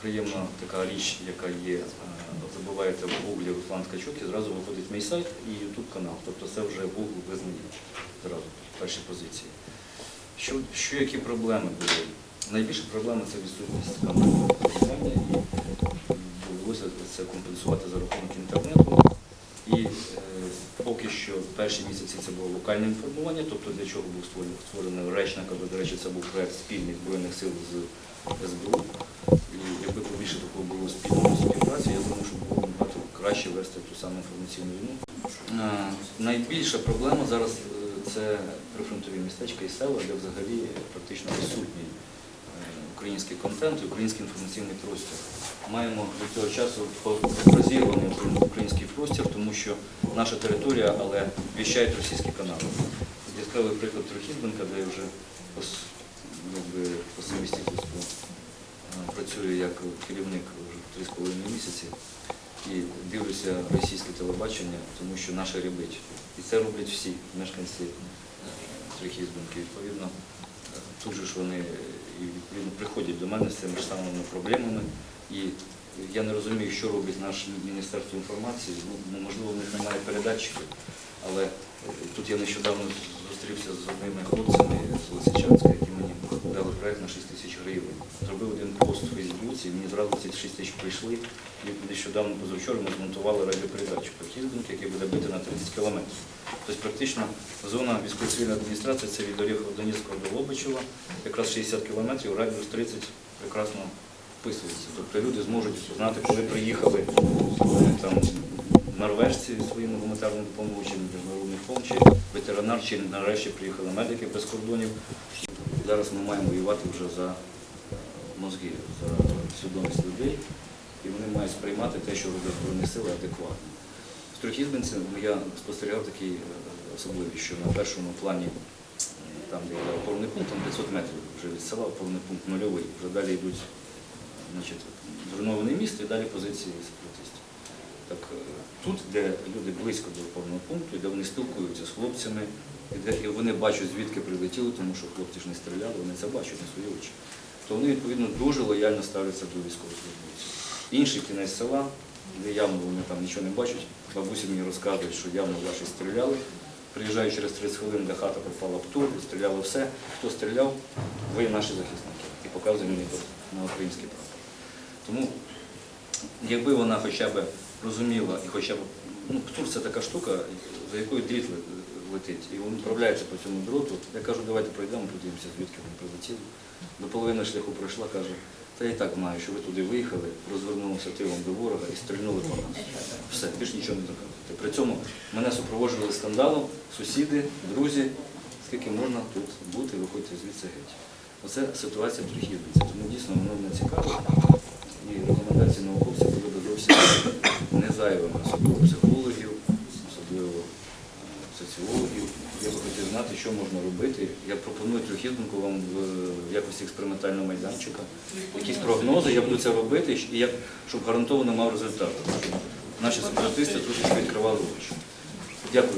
приємна така річ, яка є, е, забуваєте в гуглі Руслан Ткачук і зразу виходить мій сайт і YouTube канал. Тобто це вже Google визнає зразу в першій позиції. Що, що які проблеми були? Найбільша проблема це відсутність камер і довелося це компенсувати за рахунок інтернету. І е, поки що перші місяці це було локальне інформування, тобто для чого був створений, речник, або, до речі, це був проект спільний Збройних сил з СБУ. Якби побільше такого було спільної співпраці, я думаю, що було набагато краще вести ту саму інформаційну війну. Найбільша проблема зараз е, це прифронтові містечка і села, де взагалі практично відсутній е, український контент і український інформаційний простір. Маємо до цього часу по- розірваний український простір, тому що наша територія, але віщають російські канали. Яскравий приклад Трохізбенка, де я вже по, по совмістительству е, працюю як керівник вже 3,5 місяці і дивлюся російське телебачення, тому що наше рябить. І це роблять всі мешканці е, Трохізбенки. Відповідно, тут же ж вони е, відповідно приходять до мене з цими ж самими проблемами. І я не розумію, що робить наше Міністерство інформації. Ну, ну, можливо, в них немає передатчиків, але е, тут я нещодавно зустрівся з одними хлопцями з Лисичанська, які мені дали проект на 6 тисяч гривень. Зробив один пост у Фейсбуці, мені зразу ці 6 тисяч прийшли. І нещодавно позавчора ми змонтували радіопередачу про Хізбінк, який буде бити на 30 кілометрів. Тобто практично зона військово-цивільної адміністрації це від Оріхова Донецького до Лобачева, якраз 60 кілометрів, радіус 30 прекрасно вписується. Тобто люди зможуть знати, коли приїхали е, там норвежці зі своїми гуманітарними допомогою, чи міжнародний фонд, чи ветеринар, чи нарешті приїхали медики без кордонів. Зараз ми маємо воювати вже за мозги, за свідомість людей, і вони мають сприймати те, що роблять Збройні сили, адекватно. В Трьохізбинці я спостерігав такий е, особливість, що на першому плані, там, де є опорний пункт, там 500 метрів вже від села, опорний пункт нульовий, вже далі йдуть значить, міст і далі позиції сепаратистів. Так е, тут, де люди близько до опорного пункту, де вони спілкуються з хлопцями, і вони бачать, звідки прилетіли, тому що хлопці ж не стріляли, вони це бачать на свої очі. То вони, відповідно, дуже лояльно ставляться до військовослужбовців. Інший кінець села, де явно вони там нічого не бачать, бабусі мені розказують, що явно ваші стріляли. Приїжджаю через 30 хвилин, де хата попала в тур, стріляли все. Хто стріляв, ви наші захисники. І показує мені на український прапор. Тому, якби вона хоча б розуміла і хоча б, ну, птур це така штука, за якою дріт летить, і він управляється по цьому дроту. Я кажу, давайте пройдемо, подивимося, звідки він прилетів. До половини шляху пройшла, каже, та я і так знаю, що ви туди виїхали, розвернулися тилом до ворога і стрільнули по нас. Все, більш нічого не доказуєте. При цьому мене супроводжували скандалом, сусіди, друзі, скільки можна тут бути, виходьте звідси геть. Оце ситуація в Трихівниці. Тому дійсно воно мене цікаво. І рекомендації науковців були б зовсім не зайвими, особливо психологів, особливо е, соціологів. Я би хотів знати, що можна робити. Я пропоную трьохідненку вам в якості експериментального майданчика. Якісь прогнози, я буду це робити, як, щоб гарантовано мав результат. Наші сепаратисти тут відкривали очі. Дякую.